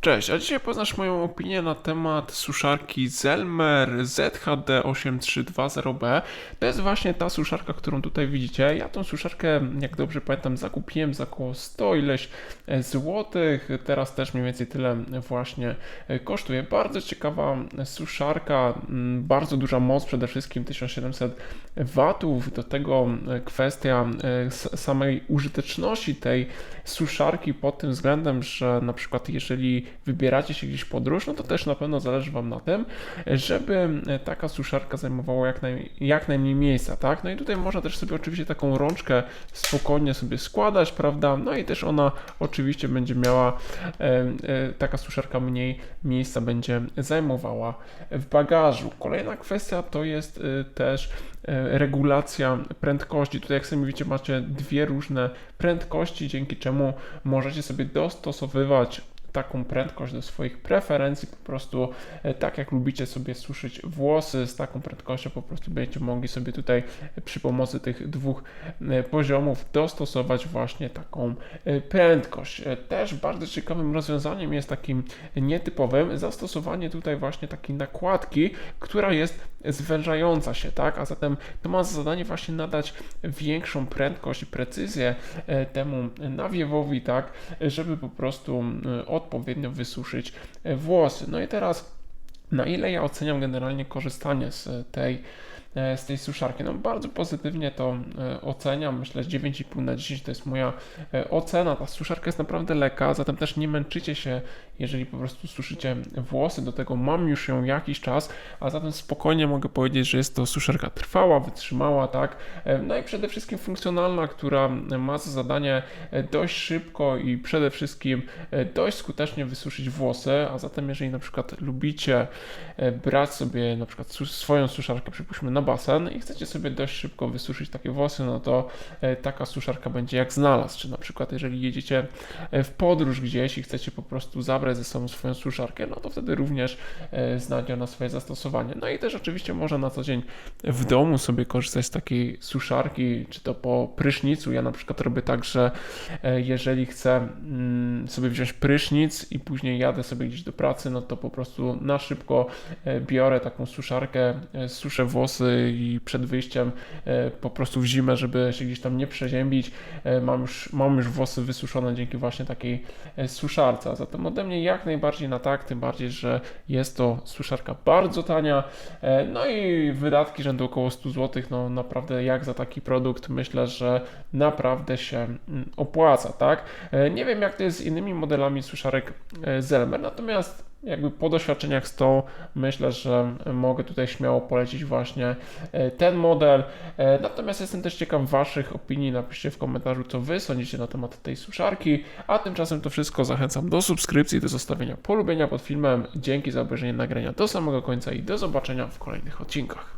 Cześć, a dzisiaj poznasz moją opinię na temat suszarki Zelmer ZHD8320B. To jest właśnie ta suszarka, którą tutaj widzicie. Ja tą suszarkę, jak dobrze pamiętam, zakupiłem za około 100 ileś e, złotych. Teraz też mniej więcej tyle właśnie e, kosztuje. Bardzo ciekawa suszarka, mm, bardzo duża moc, przede wszystkim 1700 watów. Do tego e, kwestia samej użyteczności tej suszarki pod tym względem, że na przykład jeżeli wybieracie się gdzieś podróż, no to też na pewno zależy Wam na tym, żeby taka suszarka zajmowała jak, naj, jak najmniej miejsca, tak? No i tutaj można też sobie oczywiście taką rączkę spokojnie sobie składać, prawda? No i też ona oczywiście będzie miała, e, e, taka suszarka mniej miejsca będzie zajmowała w bagażu. Kolejna kwestia to jest e, też e, regulacja prędkości. Tutaj jak sami widzicie macie dwie różne prędkości, dzięki czemu możecie sobie dostosowywać taką prędkość do swoich preferencji, po prostu e, tak jak lubicie sobie suszyć włosy, z taką prędkością po prostu będziecie mogli sobie tutaj przy pomocy tych dwóch e, poziomów dostosować właśnie taką e, prędkość. Też bardzo ciekawym rozwiązaniem jest takim nietypowym zastosowanie tutaj właśnie takiej nakładki, która jest zwężająca się, tak? A zatem to ma za zadanie właśnie nadać większą prędkość i precyzję temu nawiewowi, tak? Żeby po prostu e, odpowiednio wysuszyć e, włosy. No i teraz na ile ja oceniam generalnie korzystanie z tej, e, z tej suszarki? No bardzo pozytywnie to e, oceniam, myślę, że 9,5 na 10 to jest moja e, ocena. Ta suszarka jest naprawdę lekka, zatem też nie męczycie się, jeżeli po prostu suszycie włosy. Do tego mam już ją jakiś czas, a zatem spokojnie mogę powiedzieć, że jest to suszarka trwała, wytrzymała, tak? E, No i przede wszystkim funkcjonalna, która ma za zadanie e, dość szybko i przede wszystkim e, dość skutecznie wysuszyć włosy, a zatem jeżeli na przykład lubicie e, brać sobie na przykład swoją suszarkę, przypuśćmy na basen i chcecie sobie dość szybko wysuszyć takie włosy, no to e, taka suszarka będzie jak znalazł, czy na przykład jeżeli jedziecie e, w podróż gdzieś i chcecie po prostu zabrać ze sobą swoją suszarkę, no to wtedy również e, znajdzie ona swoje zastosowanie. No i też oczywiście można na co dzień w domu sobie korzystać z takiej suszarki, czy to po prysznicu. Ja na przykład robię tak, że e, jeżeli chcę mm, sobie wziąć prysznic i później jadę sobie gdzieś do pracy, no to po prostu na szybko e, biorę taką suszarkę, e, suszę włosy i przed wyjściem e, po prostu w zimę, żeby się gdzieś tam nie przeziębić, mam już, mam już włosy wysuszone dzięki właśnie takiej suszarce. Zatem ode mnie jak najbardziej na tak, tym bardziej, że jest to suszarka bardzo tania, no i wydatki rzędu około 100 zł, no naprawdę jak za taki produkt, myślę, że naprawdę się mm, opłaca, tak? Nie wiem jak to jest z innymi modelami suszarek Zelmer, natomiast jakby po doświadczeniach z tą myślę, że mogę tutaj śmiało polecić właśnie e, ten model. E, Natomiast jestem też ciekaw Waszych opinii. Napiszcie w komentarzu, co Wy sądzicie na temat tej suszarki. A tymczasem to wszystko. Zachęcam do subskrypcji, do zostawienia polubienia pod filmem. Dzięki za obejrzenie nagrania do samego końca i do zobaczenia w kolejnych odcinkach.